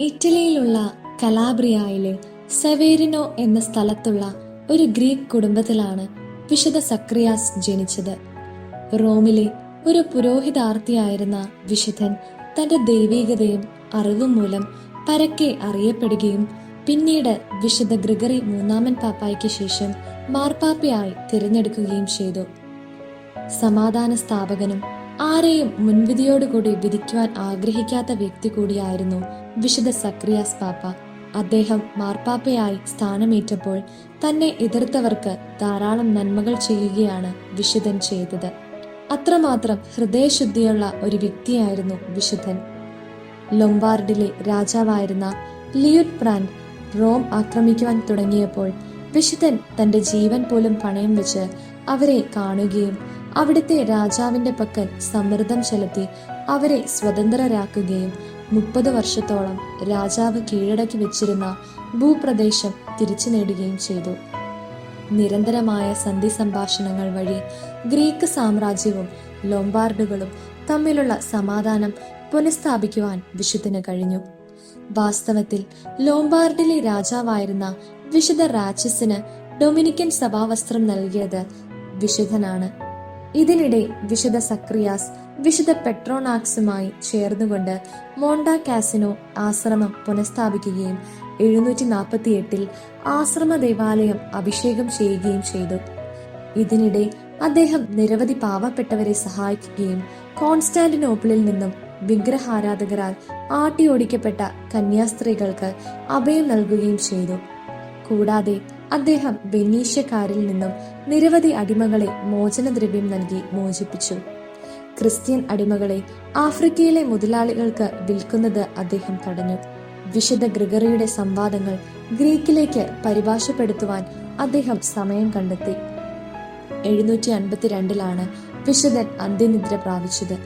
ഇറ്റലിയിലുള്ള കലാബ്രിയയിലെ സെവേരിനോ എന്ന സ്ഥലത്തുള്ള ഒരു ഗ്രീക്ക് കുടുംബത്തിലാണ് വിശുദ്ധ സക്രിയാസ് ജനിച്ചത്. റോമിലെ ഒരു പുരോഹിതാർത്ഥിയായിരുന്ന വിശുദ്ധൻ തന്റെ ദൈവീകതയും അറിവും മൂലം പരക്കെ അറിയപ്പെടുകയും പിന്നീട് വിശുദ്ധ ഗ്രിഗറി മൂന്നാമൻ പാപ്പായ്ക്ക് ശേഷം മാർപ്പാപ്പയായി തിരഞ്ഞെടുക്കുകയും ചെയ്തു. സമാധാന സ്ഥാപകനും ആരെയും മുൻവിധിയോടുകൂടി വിധിക്കുവാൻ ആഗ്രഹിക്കാത്ത വ്യക്തി കൂടിയായിരുന്നു വിശുദ്ധ സക്രിയാസ് പാപ്പ. അദ്ദേഹം മാർപ്പാപ്പയായി സ്ഥാനമേറ്റപ്പോൾ തന്നെ എതിർത്തവർക്ക് ധാരാളം നന്മകൾ ചെയ്യുകയാണ് വിശുദ്ധൻ ചെയ്തത്. അത്രമാത്രം ഹൃദയശുദ്ധിയുള്ള ഒരു വ്യക്തിയായിരുന്നു വിശുദ്ധൻ. ലൊംബാർഡിലെ രാജാവായിരുന്ന ലിയുഡ് പ്രാൻഡ് റോം ആക്രമിക്കുവാൻ തുടങ്ങിയപ്പോൾ വിശുദ്ധൻ തന്റെ ജീവൻ പോലും പണയം വെച്ച് അവരെ കാണുകയും അവിടുത്തെ രാജാവിന്റെ പക്കൽ സമ്മർദ്ദം ചെലുത്തി അവരെ സ്വതന്ത്രരാക്കുകയും മുപ്പത് വർഷത്തോളം രാജാവ് കീഴടക്കി വെച്ചിരുന്ന ഭൂപ്രദേശം തിരിച്ചു നേടുകയും ചെയ്തു. നിരന്തരമായ സന്ധി സംഭാഷണങ്ങൾ വഴി ഗ്രീക്ക് സാമ്രാജ്യവും ലോംബാർഡുകളും തമ്മിലുള്ള സമാധാനം പുനഃസ്ഥാപിക്കുവാൻ വിശുദ്ധന് കഴിഞ്ഞു. വാസ്തവത്തിൽ ലോംബാർഡിലെ രാജാവായിരുന്ന വിശുദ്ധ റാച്ചസിന് ഡൊമിനിക്കൻ സഭാവസ്ത്രം നൽകിയത് വിശുദ്ധനാണ്. ഇതിനിടെ വിശുദ്ധ സക്രിയാസ് വിശുദ്ധ പെട്രോണാക്സുമായി ചേർന്നുകൊണ്ട് മോണ്ട കാസിനോ ആശ്രമം പുനഃസ്ഥാപിക്കുകയും എഴുന്നൂറ്റി നാൽപ്പത്തി എട്ടിൽ ആശ്രമ ദേവാലയം അഭിഷേകം ചെയ്യുകയും ചെയ്തു. ഇതിനിടെ അദ്ദേഹം നിരവധി പാവപ്പെട്ടവരെ സഹായിക്കുകയും കോൺസ്റ്റാന്റിനോപ്പിളിൽ നിന്നും വിഗ്രഹാരാധകരാൽ ആട്ടിയോടിക്കപ്പെട്ട കന്യാസ്ത്രീകൾക്ക് അഭയം നൽകുകയും ചെയ്തു. കൂടാതെ അദ്ദേഹം വെനീഷ്യക്കാരിൽ നിന്നും നിരവധി അടിമകളെ മോചനദ്രവ്യം നൽകി മോചിപ്പിച്ചു. ക്രിസ്ത്യൻ അടിമകളെ ആഫ്രിക്കയിലെ മുതലാളികൾക്ക് വിൽക്കുന്നത് അദ്ദേഹം തടഞ്ഞു. വിശുദ്ധ ഗ്രിഗറിയുടെ സംവാദങ്ങൾ ഗ്രീക്കിലേക്ക് പരിഭാഷപ്പെടുത്തുവാൻ അദ്ദേഹം സമയം കണ്ടെത്തി. എഴുന്നൂറ്റി അൻപത്തിരണ്ടിലാണ് വിശുദ്ധൻ അന്ത്യനിദ്ര പ്രാപിച്ചത്.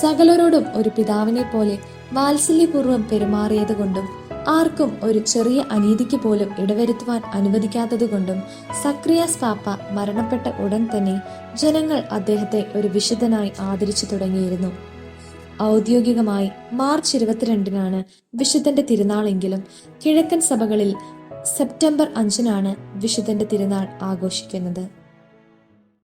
സകലരോടും ഒരു പിതാവിനെ പോലെ വാത്സല്യപൂർവം പെരുമാറിയത് കൊണ്ടും ആർക്കും ഒരു ചെറിയ അനീതിക്ക് പോലും ഇടവരുത്തുവാൻ അനുവദിക്കാത്തതുകൊണ്ടും സക്രിയാസ് പാപ്പ മരണപ്പെട്ട ഉടൻ തന്നെ ജനങ്ങൾ അദ്ദേഹത്തെ ഒരു വിശുദ്ധനായി ആദരിച്ചു തുടങ്ങിയിരുന്നു. ഔദ്യോഗികമായി മാർച്ച് ഇരുപത്തിരണ്ടിനാണ് വിശുദ്ധന്റെ തിരുനാളെങ്കിലും കിഴക്കൻ സഭകളിൽ സെപ്റ്റംബർ അഞ്ചിനാണ് വിശുദ്ധന്റെ തിരുനാൾ ആഘോഷിക്കുന്നത്.